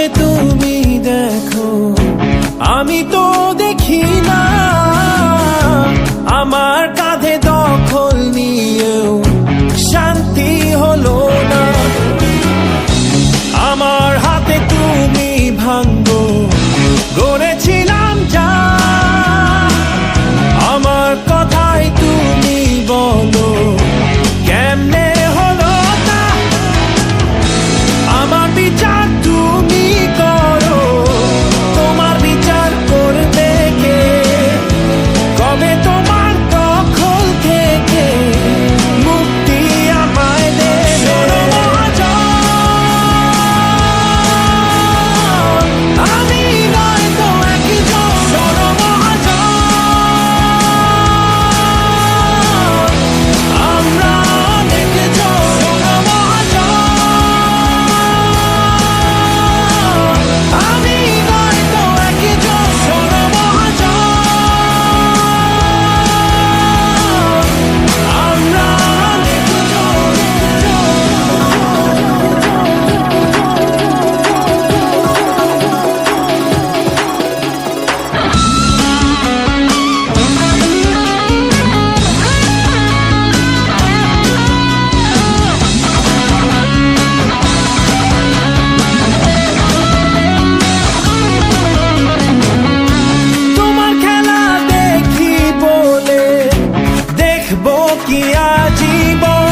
চোখে তুমি দেখব কি আজীবন